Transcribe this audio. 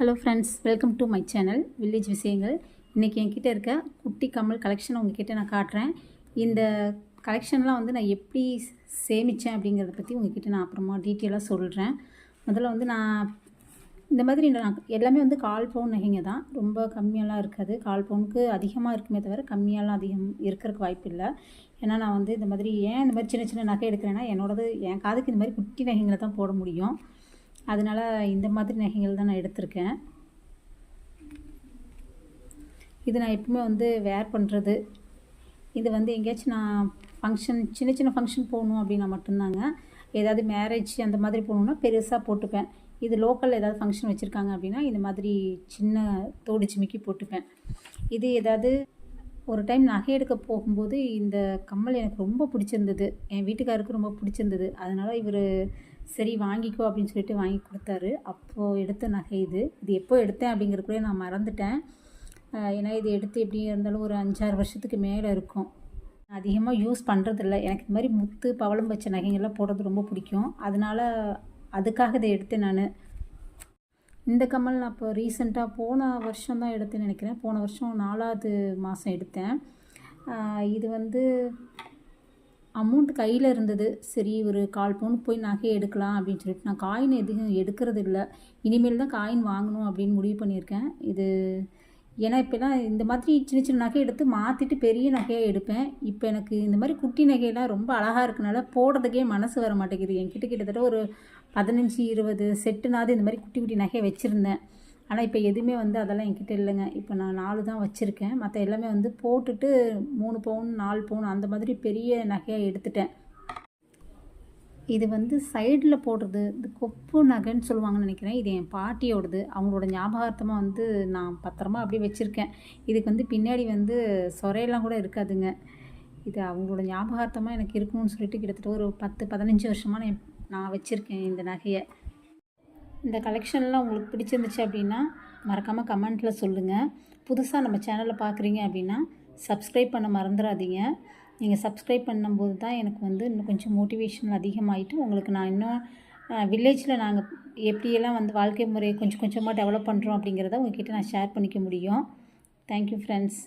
Hello friends welcome to my channel village விஷயங்கள் இன்றைக்கி என்கிட்ட இருக்க குட்டி கம்மல் கலெக்ஷன் உங்ககிட்ட நான் காட்டுறேன். இந்த கலெக்ஷன்லாம் வந்து நான் எப்படி சேமித்தேன் அப்படிங்கிறத பற்றி உங்ககிட்ட நான் அப்புறமா டீட்டெயிலாக சொல்கிறேன் முதல்ல வந்து நான் இந்த மாதிரி நான் எல்லாமே வந்து கால் பவுன் நகைங்க தான். ரொம்ப கம்மியாலாம் இருக்காது. கால் பவுனுக்கு அதிகமாக இருக்குமே தவிர கம்மியாலாம் அதிகம் இருக்கிறதுக்கு வாய்ப்பு இல்லை. ஏன்னா நான் வந்து இந்த மாதிரி ஏன் இந்த மாதிரி சின்ன சின்ன நகை எடுக்கிறேன்னா என்னோடது என் காதுக்கு இந்த மாதிரி குட்டி நகைங்களை தான் போட முடியும். அதனால் இந்த மாதிரி நகைகள் தான் நான் எடுத்திருக்கேன். இது நான் எப்பவுமே வந்து வேர் பண்ணுறது இது வந்து எங்கேயாச்சும் நான் ஃபங்க்ஷன் சின்ன சின்ன ஃபங்க்ஷன் போகணும் அப்படின்னா மட்டும்தாங்க. ஏதாவது மேரேஜ் அந்த மாதிரி போகணுன்னா பெருசாக போட்டுப்பேன். இது லோக்கல் ஏதாவது ஃபங்க்ஷன் வச்சுருக்காங்க அப்படின்னா இந்த மாதிரி சின்ன தோடு சிமிக்கி போட்டுப்பேன். இது ஏதாவது ஒரு டைம் நகை எடுக்க போகும்போது இந்த கம்மல் எனக்கு ரொம்ப பிடிச்சிருந்தது. என் வீட்டுக்காருக்கு ரொம்ப பிடிச்சிருந்தது. அதனால் இவர் சரி வாங்கிக்கோ அப்படின்னு சொல்லிட்டு வாங்கி கொடுத்தாரு. அப்போது எடுத்த நகை இது. இது எப்போ எடுத்தேன் அப்படிங்கிற கூட நான் மறந்துட்டேன். ஏன்னா இது எடுத்து எப்படி இருந்தாலும் ஒரு அஞ்சாறு வருஷத்துக்கு மேலே இருக்கும். அதிகமாக யூஸ் பண்ணுறதில்ல எனக்கு இந்த மாதிரி முத்து பவளம் வச்ச நகைங்கள்லாம் போடுறது ரொம்ப பிடிக்கும். அதனால் அதுக்காக இதை எடுத்தேன் நான். இந்த கமல் நான் இப்போ ரீசெண்டாக போன வருஷம் தான் எடுத்தேன்னு நினைக்கிறேன். போன வருஷம் நாலாவது மாதம் எடுத்தேன். இது வந்து அமௌண்ட் கையில் இருந்தது. சரி ஒரு கால் பவுன் போய் நகை எடுக்கலாம் அப்படின்னு சொல்லிட்டு நான் காயின் எதுவும் எடுக்கிறது இல்லை. இனிமேல் தான் காயின் வாங்கணும் அப்படின்னு முடிவு பண்ணியிருக்கேன். இது ஏன்னா இப்போலாம் இந்த மாதிரி சின்ன சின்ன நகை எடுத்து மாற்றிட்டு பெரிய நகையாக எடுப்பேன். இப்போ எனக்கு இந்த மாதிரி குட்டி நகையெல்லாம் ரொம்ப அழகாக இருக்கனால போடுறதுக்கே மனசு வர மாட்டேங்குது என்கிட்ட கிட்டத்தட்ட ஒரு பதினஞ்சு இருபது செட்டுனாவது இந்த மாதிரி குட்டி குட்டி நகையை வச்சுருந்தேன். ஆனால் இப்போ எதுவுமே வந்து அதெல்லாம் என்கிட்ட இல்லைங்க. இப்போ நான் நாலு தான் வச்சுருக்கேன். மற்ற எல்லாமே வந்து போட்டுட்டு மூணு பவுன் நாலு பவுன் அந்த மாதிரி பெரிய நகையாக எடுத்துட்டேன். இது வந்து சைடில் போடுறது இந்த கொப்பு நகைன்னு சொல்லுவாங்கன்னு நினைக்கிறேன். இது என் பாட்டியோடது. அவங்களோட ஞாபகார்த்தமாக வந்து நான் பத்திரமா அப்படியே வச்சுருக்கேன். இதுக்கு வந்து பின்னாடி வந்து சொரையெல்லாம் கூட இருக்காதுங்க. இது அவங்களோட ஞாபகார்த்தமாக எனக்கு இருக்கணும்னு சொல்லிட்டு கிட்டத்தட்ட ஒரு பத்து பதினஞ்சு வருஷமாக நான் நான் வச்சுருக்கேன் இந்த நகையை. இந்த கலெக்ஷன்லாம் உங்களுக்கு பிடிச்சிருந்துச்சு அப்படின்னா மறக்காமல் கமெண்ட்டில் சொல்லுங்கள் புதுசாக நம்ம சேனலில் பார்க்குறீங்க அப்படின்னா சப்ஸ்கிரைப் பண்ண மறந்துடாதீங்க நீங்கள் சப்ஸ்கிரைப் பண்ணும்போது தான் எனக்கு வந்து இன்னும் கொஞ்சம் மோட்டிவேஷன் அதிகமாகிட்டு உங்களுக்கு நான் இன்னும் வில்லேஜில் நாங்கள் எப்படியெல்லாம் வந்து வாழ்க்கை முறையை கொஞ்சம் கொஞ்சமாக டெவலப் பண்ணுறோம் அப்படிங்கிறத உங்ககிட்ட நான் ஷேர் பண்ணிக்க முடியும். Thank you friends